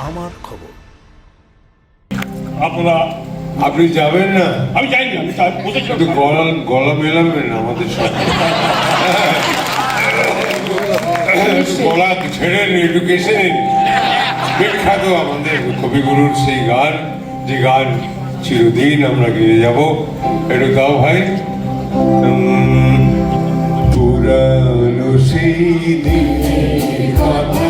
আমার খবর। আপনারা আপনি যাবেন না? আমি যাইনি আমি তা- বসেছিলাম। গলা গলা মেলাবেন আমাদের সাথে গলা ছেড়ে নিন বিখ্যাত আমাদের কবিগুরুর সেই গান যে গান চিরদিন আমরা গিয়ে যাব। একটু দাও ভাই। পুরানো সেই দিনের কথা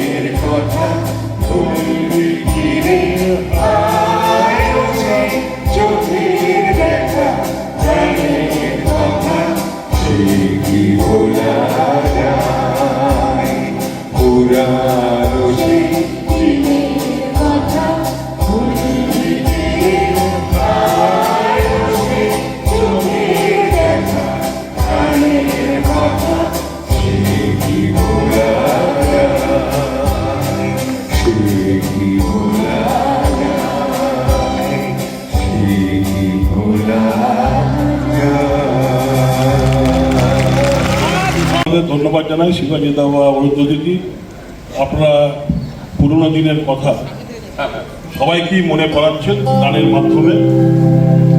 দিনের কথা আপনাদের ধন্যবাদ জানাই, শিবাজি দাবা অরুদ্ধদিদি আপনারা পুরোনো দিনের কথা সবাইকেই মনে করাচ্ছেন গানের মাধ্যমে।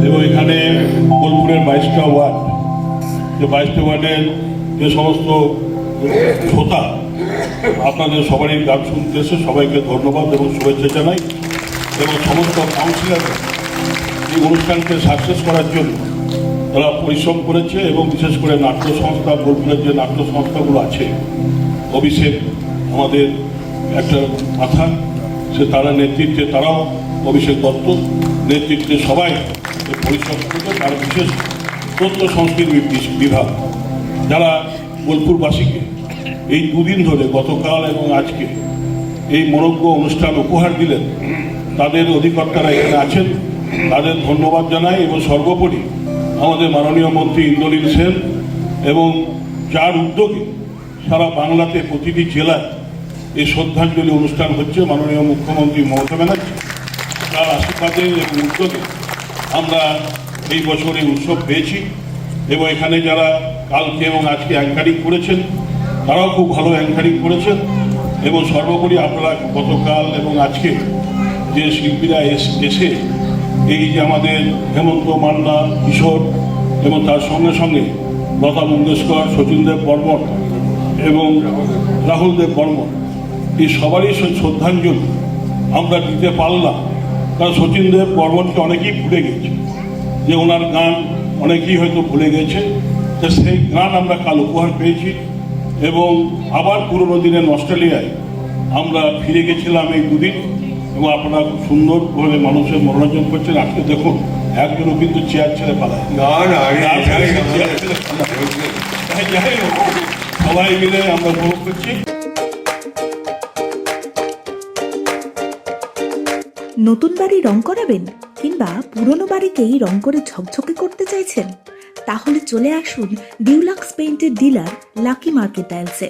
এবং এখানে বোলপুরের বাইশটা ওয়ার্ড, যে বাইশটা ওয়ার্ডের যে সমস্ত শ্রোতা, আপনাদের সবারই গান শুনতে এসে সবাইকে ধন্যবাদ এবং শুভেচ্ছা জানাই। এবং সমস্ত কাউন্সিলর এই অনুষ্ঠানকে সাকসেস করার জন্য তারা পরিশ্রম করেছে এবং বিশেষ করে নাট্য সংস্থা বোলপুরের যে নাট্য সংস্থাগুলো আছে, অভিষেক আমাদের একটা মাথা, সে তারা নেতৃত্বে, তারাও অভিষেক দত্ত নেতৃত্বে সবাই পরিশ্রম করেছে, তার বিশেষ তথ্য সংস্কৃতি বিভাগ, যারা বোলপুরবাসীকে এই দুদিন ধরে গতকাল এবং আজকে এই মনজ্ঞ অনুষ্ঠান উপহার দিলেন, তাদের অধিকর্তারা এখানে আছেন, তাদের ধন্যবাদ জানাই এবং সর্বোপরি আমাদের মাননীয় মন্ত্রী ইন্দ্রনীল সেন এবং যার উদ্যোগে সারা বাংলাতে প্রতিটি জেলায় এই শ্রদ্ধাঞ্জলি অনুষ্ঠান হচ্ছে মাননীয় মুখ্যমন্ত্রী মমতা ব্যানার্জি। তার আশীর্বাদে এবং উদ্যোগে আমরা এই বছর এই উৎসব পেয়েছি এবং এখানে যারা কালকে এবং আজকে অ্যাঙ্কারিং করেছেন, তারাও খুব ভালো অ্যাঙ্কারিং করেছেন এবং সর্বোপরি আপনারা গতকাল এবং আজকে যে শিল্পীরা এস- এই যে আমাদের হেমন্ত মান্না কিশোর এবং তার সঙ্গে সঙ্গে লতা মঙ্গেশকর শচীন দেব বর্মন এবং রাহুল দেব বর্মন এই সবারই শ্রদ্ধাঞ্জলি আমরা দিতে পারলাম। কারণ শচীন দেব বর্মনকে অনেকেই ভুলে গেছে যে ওনার গান অনেকেই হয়তো ভুলে গেছে। তো সেই গান আমরা কাল উপহার পেয়েছি এবং আবার পুরোনো দিনের অস্ট্রেলিয়ায় আমরা ফিরে গেছিলাম এই দুদিন। এবং আপনারা খুব সুন্দরভাবে মানুষের মনোরঞ্জন করছেন। আজকে দেখুন একজনও কিন্তু চেয়ার ছেড়ে পালায়। না না যাই হোক, সবাই মিলে আমরা উপভোগ করছি। নতুন বাড়ি রং করাবেন কিংবা পুরনো বাড়িকেই রং করে ঝকঝকে করতে চাইছেন? তাহলে চলে আসুন ডিউলাক্স পেইন্টের ডিলার লাকি মার্কেট টাইলসে।